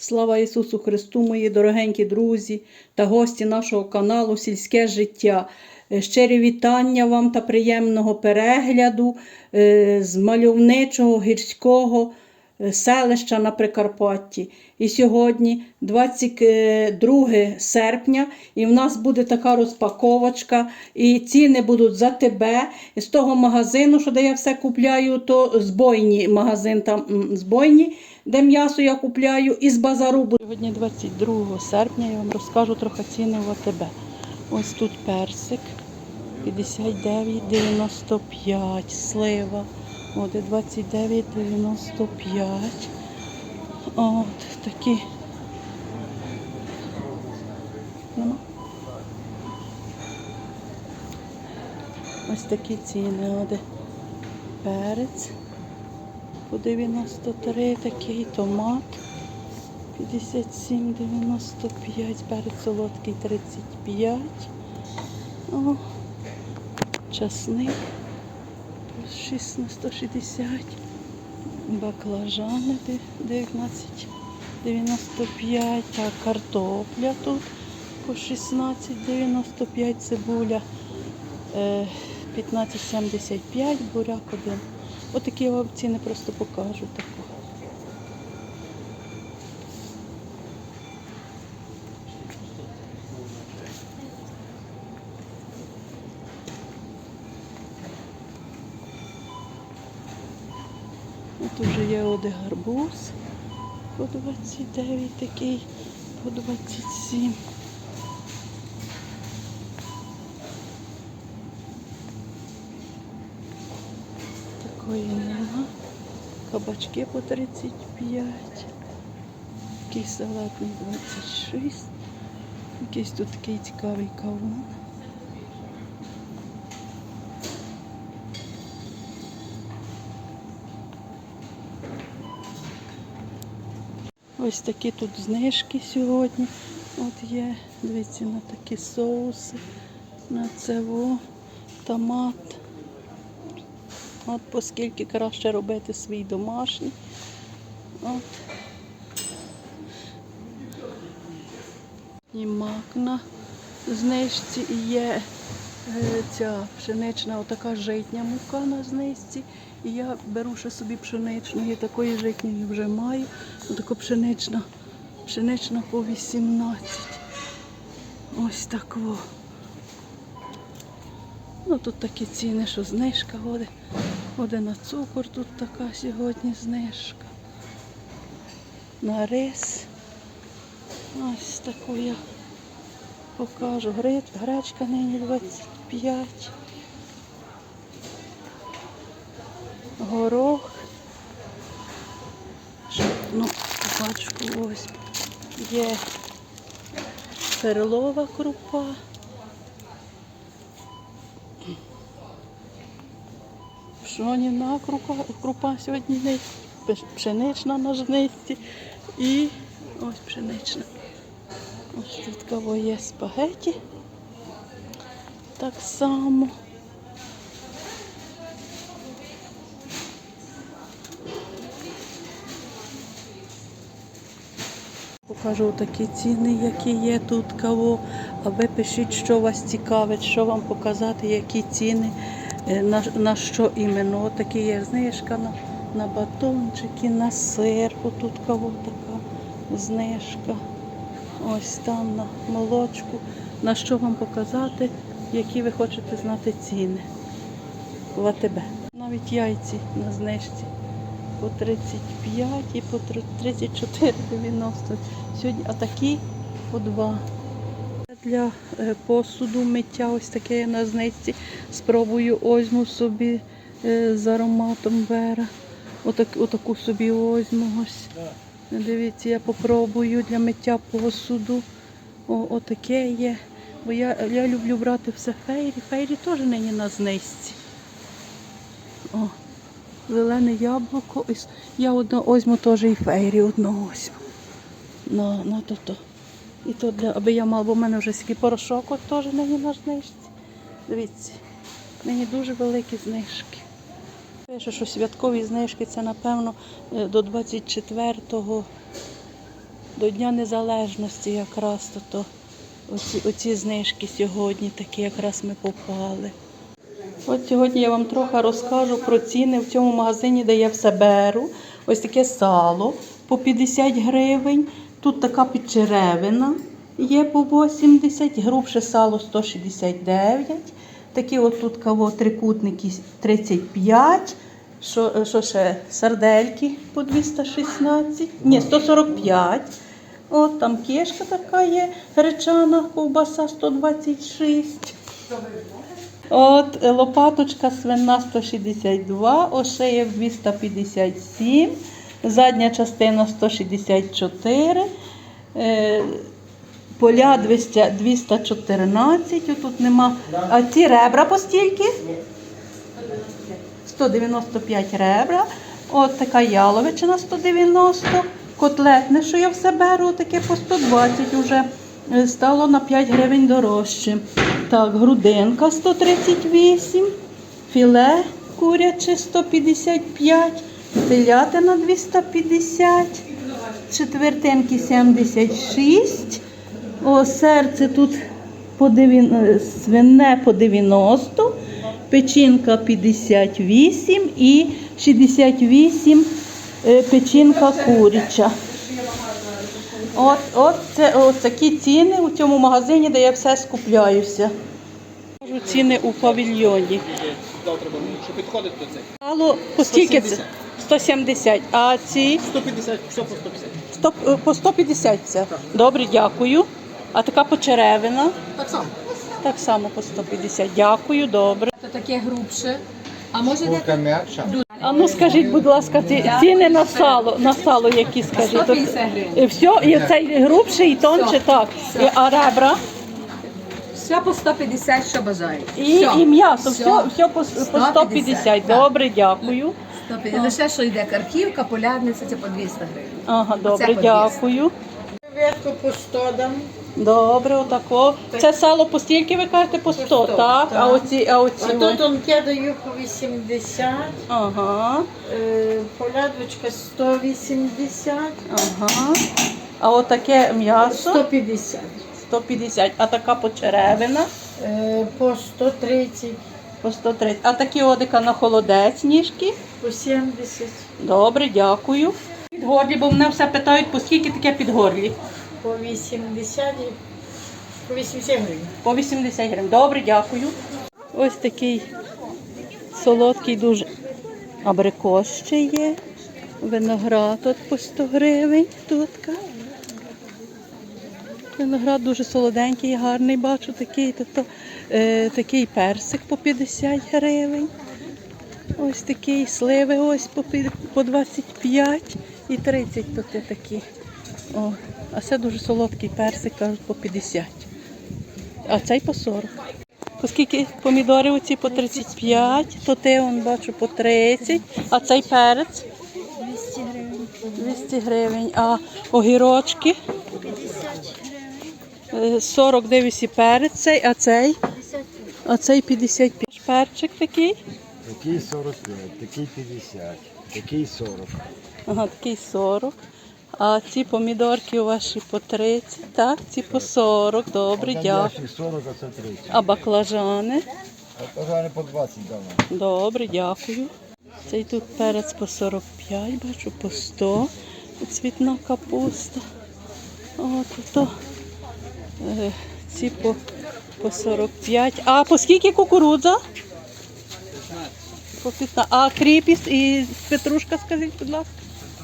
Слава Ісусу Христу, мої дорогенькі друзі та гості нашого каналу Сільське життя. Е, Щирі вітання вам та приємного перегляду е, з мальовничого гірського селища на Прикарпатті. І сьогодні 22 серпня, і в нас буде така розпаковочка, і ціни будуть за тебе. І з того магазину, що де я все купляю, то збойні магазин там збойні, де м'ясо я купляю, і з базару. Сьогодні 22 серпня я вам розкажу трохи ціни в АТБ. Ось тут персик 59,95, слива. От і 29,95. От такі. Нема? Ось такі ціни. От перець по 93 такий, томат 57,95, перець солодкий 35. О, часник 6 на 160. Баклажани 19,95, а картопля тут по 16,95, цибуля е, 15,75, буряк один. Отакі вам ціни просто покажу таку. Тут вже оде гарбуз по 29 такий, по 27. Такої нема. Кабачки по 35. Такий салатний 26. Якийсь тут такий цікавий кавун. Ось такі тут знижки сьогодні. От є, дивіться, на такі соуси, на цево, томат. От оскільки краще робити свій домашній. От. І мак на знижці і є е, ця пшенична, отака житня мука на знижці. І я беру ще собі пшеничну, і такої житньої вже маю. Отака пшенична, пшенична по 18. Ось так во. Ну тут такі ціни, що знижка буде. Буде на цукор, тут така сьогодні знижка. На рис. Ось таку я покажу. Гречка нині 25. Горох. Пачку ось. Є перлова крупа. Пшоніна крупа, крупа сьогодні пшенична на жнисті і ось пшенична. Ось тут кого є спагеті. Так само. Покажу такі ціни, які є тут кого. А ви пишіть, що вас цікавить, що вам показати, які ціни, е, на, на що іменно. Такі є знижка на, на батончики, на сир. Отут кого така знижка. Ось там на молочку. На що вам показати, які ви хочете знати ціни в АТБ. Навіть яйці на знижці по 35 і по 34,90. Сьогодні, а такі по 2. Для е, посуду миття ось таке на знижці. Спробую озьму собі е, з ароматом Вера. Отак, отаку собі озьму ось. Дивіться, я попробую для миття посуду. О, отаке є. Бо я, я люблю брати все фейрі. Фейрі теж нині на знижці. О, зелене яблуко. Я одну озьму теж і фейрі одну озьму. На, на то, то. І то для, аби я мала, бо в мене вже скільки порошок от теж нині на знижці. Дивіться, нині дуже великі знижки. Пише, що святкові знижки це, напевно, е, до 24-го, до Дня Незалежності якраз то, то оці, оці знижки сьогодні такі якраз ми попали. От сьогодні я вам трохи розкажу про ціни в цьому магазині, де я все беру. Ось таке сало по 50 гривень. Тут така підчеревина є по 80, грубше сало 169. Такі от каво трикутники 35. Що, що ще? Сардельки по 216. Ні, 145. От там кішка така є, гречана ковбаса 126. От е, лопаточка свина 162, ошеєв 257, задня частина 164, е, поля 214, отут нема. А ці ребра по стільки? 195 ребра. От така яловичина 190. Котлетне, що я все беру, таке по 120 вже е, стало на 5 гривень дорожче. Так, грудинка 138, філе куряче 155, телятина 250, четвертинки 76. О, серце тут по девін- е, свине по 90, печінка 58 і 68 е, печінка куряча. От, от, це, от такі ціни у цьому магазині, де я все скупляюся. Кажу, Ціни у павільйоні. Що підходить до цих. Сало по скільки це? 170. А ці 150, все по 150. 100, е, по 150 це. Добре, дякую. А така почеревина. Так само. Так само по 150. Дякую, добре. То таке грубше. А може Курка м'якша. А ну скажіть, будь ласка, ці ціни на сало, на сало які скажіть? 150 гривень. І все, і цей грубший, і тонше, так. І, а ребра? все по 150, що бажаєте. І, все. і м'ясо, все, Все. по, по 150. так. Добре, дякую. 150. Лише що йде карківка, полядниця, це по 200 гривень. Ага, добре, по 200. дякую. Ветку по 100 дам. Добре, отако. Це сало по стільки ви кажете? По 100, 100, так? так. А оці, а оці. А то тонке даю по 80, Ага, е, полядочка 180, ага. А отаке м'ясо 150, 150, а така почеревина е, по 130, по 130. А такі одика на холодець ніжки. по 70, Добре, дякую. Підгорлі, бо мене все питають, по скільки таке підгорлі? По 80 по 80 гривень. По 80 гривень. Добре, дякую. Ось такий солодкий дуже абрикос ще є. Виноград от по 100 гривень тутка. Виноград дуже солоденький, гарний, бачу такий. Тобто, е, такий персик по 50 гривень. Ось такий сливи ось по, по 25 і 30 тут такі. О, а це дуже солодкий персик, кажуть, по 50. А цей по 40. Оскільки помідори оці по 35, то те он бачу по 30, а цей перець 200 гривень. 200 гривень, а огірочки 50 е, 49 і перець цей, а цей, а цей 55. Перчик такий, Такий 45, такий 50, такий 40. ага, такий 40. А ці помідорки у ваші по 30, так, ці по 40, добре, дякую. 40, а це 30. А баклажани? Пожалуй, по 20 давно. Добре, дякую. Цей тут перець по 45, бачу, по 100. Цвітна капуста. От то, е, ці по, по 45. А по скільки кукурудза? По 15. А кріпіс і петрушка, скажіть, будь ласка.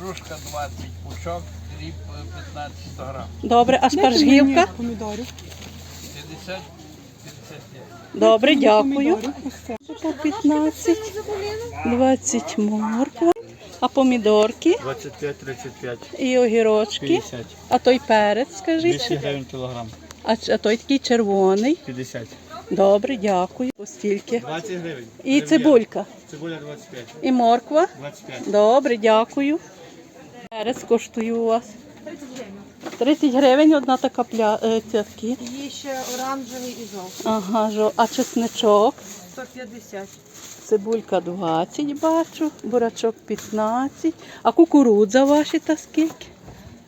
Трошка 20 пучок, дріб 15 100 грам. Добре, а шпаржгівка? 50, 55. Добре, дякую. По 15, 20 морква. А помідорки 25-35, і огірочки. 50. А той перець, скажіть. 200 гривень кілограм. А, а той такий червоний. 50. Добре, дякую. Постільки. 20 гривень. І цибулька, Цибуля 25. і морква. 25. Добре, дякую. Перець коштує у вас. 30 гривень одна така пля... е, цятки. Є ще оранжевий і жовтий. Ага, жо. а чесничок. 150. Цибулька 20 бачу, бурачок 15. А кукурудза ваші та скільки?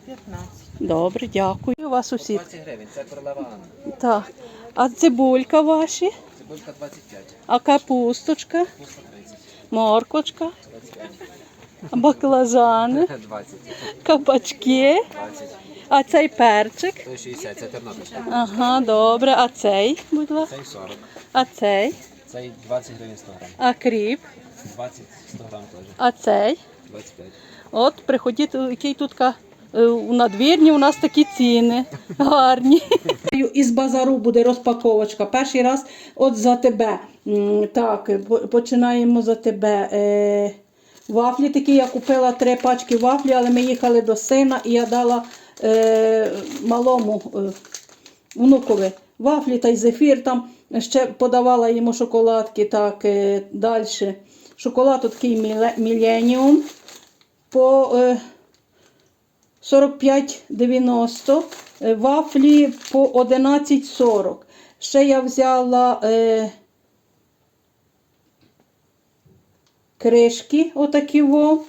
15. Добре, дякую. У вас сусід. 20 гривень, це королева Анна. Так. А цибулька ваші? Цибулька 25, А капусточка? пуста 30, Моркочка? 25, Баклажани? 20, Кабачки? 20, А цей перчик? 160, це тернопільська. Ага, добре. А цей, будь ласка. Цей 40, А цей? цей 20 гривень 100 грам. А кріп? 20, 100 грам теж, А цей? 25. От, приходіть, який тут ка- е, у надвірні у нас такі ціни гарні. Із базару буде розпаковочка. Перший раз от за тебе. М, Так, по- починаємо за тебе. Е, Вафлі такі, я купила три пачки вафлі, але ми їхали до сина і я дала е, малому е, внукові вафлі та й зефір. Там ще подавала йому шоколадки. Так, е, далі. Шоколад такий міле- Міленіум по е, 45,90, е, вафлі по 11,40. Ще я взяла е, кришки, отакі во.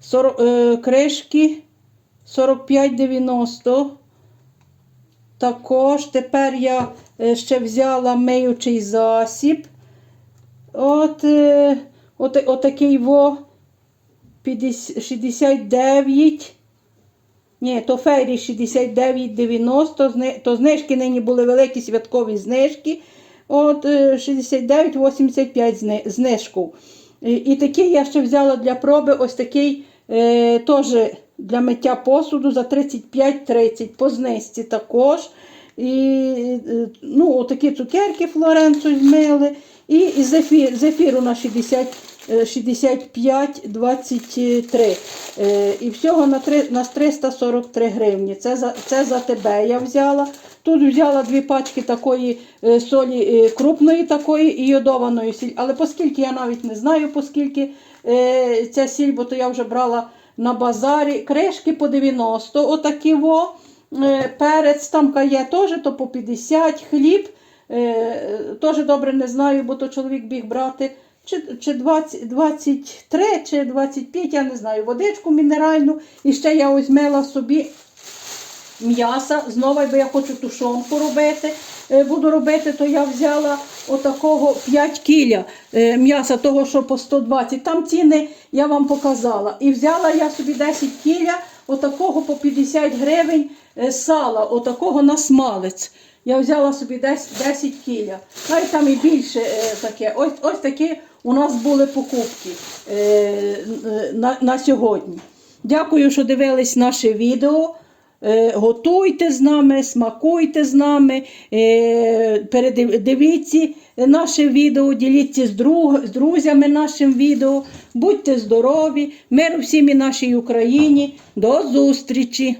40, е, кришки 45,90. Також тепер я е, ще взяла миючий засіб. От, е, от, отакий во 50 69. Ні, то фейрі 69,90, зни- то знижки нині були великі святкові знижки. От е, 69,85 зни- знижку. І, такий я ще взяла для проби ось такий е, теж для миття посуду за 35,30 по знижці також. І е, ну, отакі цукерки Флоренцу змили. І, зефір, зефіру на 60, е, 65,23. Е, І всього на, три, на 343 гривні. Це за, це за тебе я взяла. Тут взяла дві пачки такої е, солі е, крупної такої і йодованої сіль. Але оскільки я навіть не знаю, поскільки е, ця сіль, бо то я вже брала на базарі. Кришки по 90, отакі во. Перець там є теж, то по 50 хліб. Е, Теж добре не знаю, бо то чоловік біг брати. Чи, чи 20, 23, чи 25, я не знаю, водичку мінеральну. І ще я ось собі м'яса. Знову, бо я хочу тушонку робити. е, Буду робити, то я взяла отакого 5 кіля е, м'яса, того, що по 120. Там ціни я вам показала. І взяла я собі 10 кіля отакого по 50 гривень сала, отакого на смалець. Я взяла собі 10, 10 кіля. Хай там і більше е, таке. Ось, ось такі у нас були покупки е, на, на сьогодні. Дякую, що дивились наше відео. Е, Готуйте з нами, смакуйте з нами, е, передив- дивіться наше відео, діліться з, друг, з друзями нашим відео. Будьте здорові, миру всім і нашій Україні. До зустрічі!